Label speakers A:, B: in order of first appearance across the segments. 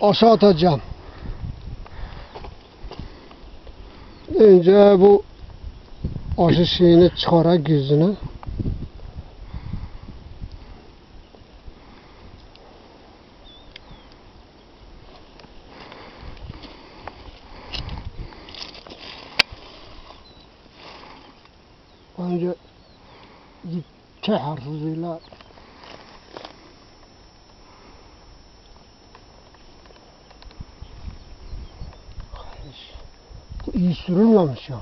A: aşağı atacağım. Önce bu aşı şeyini çıkarak yüzüne. Önce K harfiyle iyi sürülmemiş ya.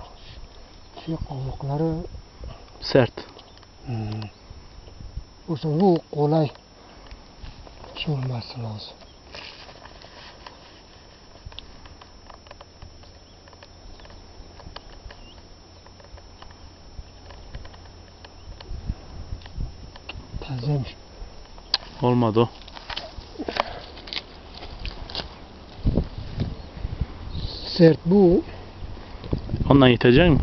A: Şey kabukları
B: Sert.
A: hmm. Oysa bu kolay olması lazım. Tazeymiş.
B: Olmadı o.
A: Sert bu.
B: Ondan yetecek mi?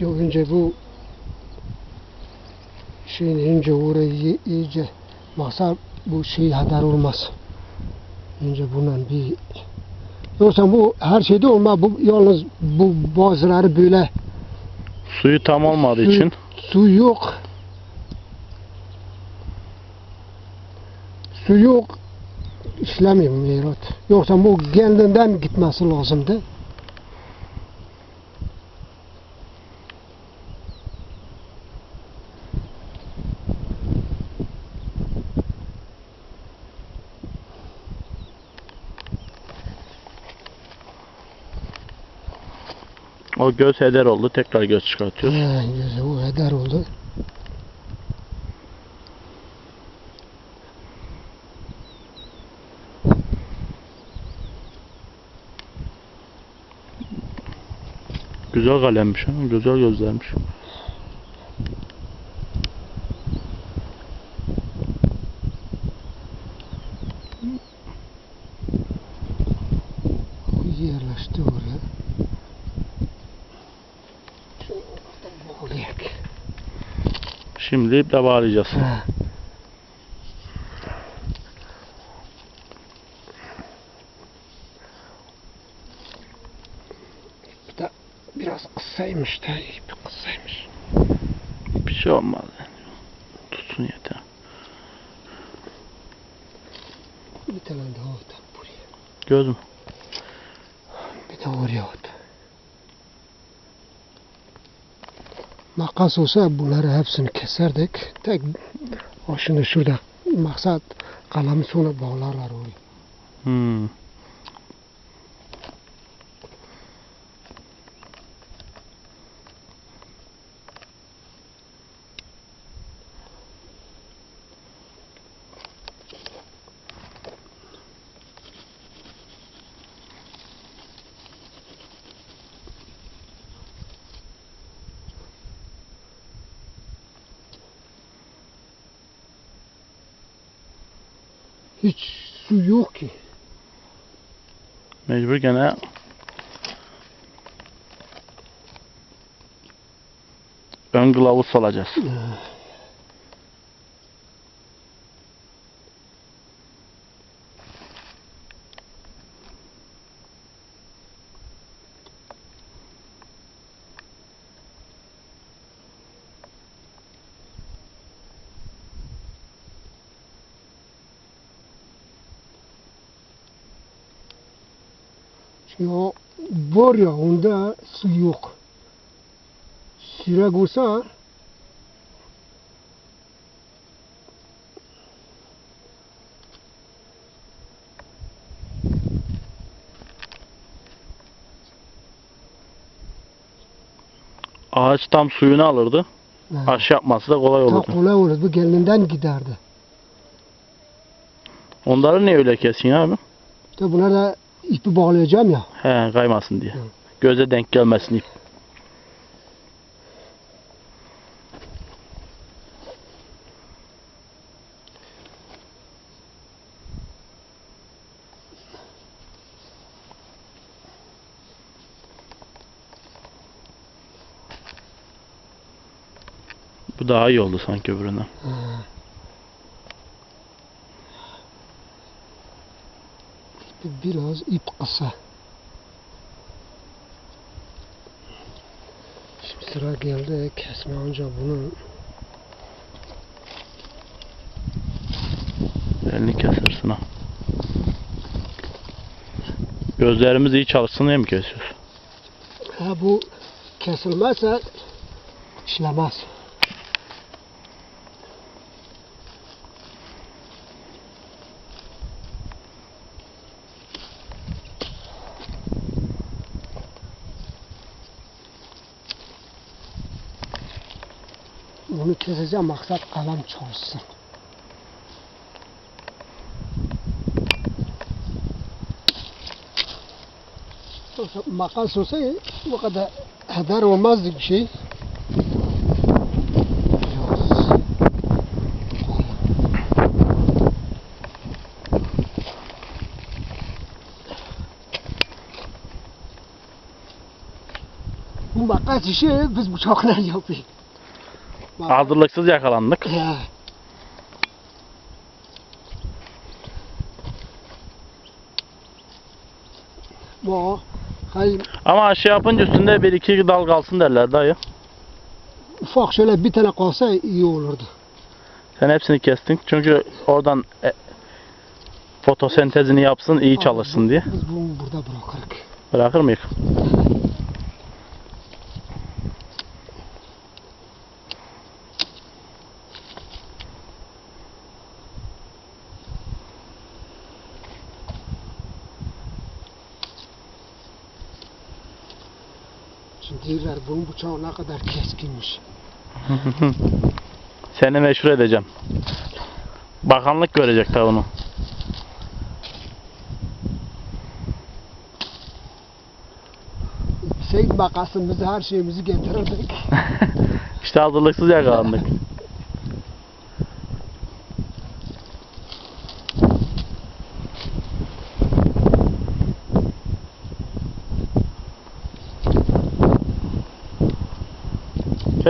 A: Yok önce bu şeyin önce orayı iy- iyice masa bu şey kadar olmaz. Önce bundan bir Yoksa bu her şeyde olmaz. Bu yalnız bu bazıları böyle
B: Suyu tam olmadığı
A: Su-
B: için.
A: su yok. Su yok. İşlemiyor Mirat. Yoksa bu kendinden gitmesi lazımdı.
B: O göz heder oldu. Tekrar göz çıkartıyoruz.
A: Ha, gözü o heder oldu.
B: Güzel kalemmiş ha. Güzel gözlermiş.
A: yerleşti oraya.
B: Şimdi iple bağlayacağız.
A: Bir de biraz kısaymış da ipi kısaymış.
B: Bir şey olmaz. Tutsun yeter.
A: Bir tane daha at buraya.
B: Göz mü?
A: Bir de oraya at. naqqas bo'lsa bularni hamsini kesardik. Tek oshini shuda maqsad qalam suvni
B: bog'larlar
A: Hiç su yok ki.
B: Mecbur gene ön kılavuz salacağız.
A: Şimdi o var ya onda su yok. Sirek olsa
B: Ağaç tam suyunu alırdı.
A: ha,
B: Aş yapması da kolay olurdu.
A: kolay olur. Bu kendinden giderdi.
B: Onları niye öyle kesin abi?
A: İşte buna da ipi bağlayacağım ya.
B: He kaymasın diye.
A: Hı.
B: Göze denk gelmesin ip. Bu daha iyi oldu sanki öbüründen.
A: Ha. Biraz ip kısa. Şimdi sıra geldi kesme önce bunu
B: Elini kesersin ha. Gözlerimiz iyi çalışsın diye mi kesiyorsun?
A: ha bu kesilmezse işlemez. Bunu keseceğim maksat kalan çalışsın. Yoksa makas olsa bu kadar heder olmazdı bir şey. Bu makas işi biz bıçakla yapıyoruz. Makas-
B: Hazırlıksız yakalandık.
A: Ya. Bu hayır
B: Ama şey yapınca üstünde bir iki dal kalsın derler dayı.
A: ufak şöyle bir tane kalsa iyi olurdu.
B: Sen hepsini kestin. Çünkü oradan e, fotosentezini yapsın, iyi çalışsın diye.
A: Biz bunu burada bırakırız.
B: Bırakır mıyız?
A: Şimdi diyorlar bunun bıçağı ne kadar keskinmiş.
B: Seni meşhur edeceğim. Bakanlık görecek tabi bunu.
A: Şey makasımızı her şeyimizi getirirdik.
B: İşte hazırlıksız yakalandık.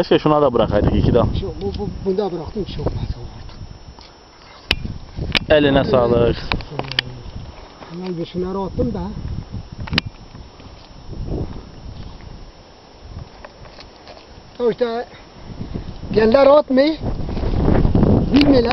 B: Keşke şuna da bırakaydık iki dal.
A: Şu, bu, bu, bunda bıraktım bir şey olmaz artık.
B: Eline sağlık.
A: Hemen bir şunları attım da. Ya işte genler atmayı bilmiyorlar.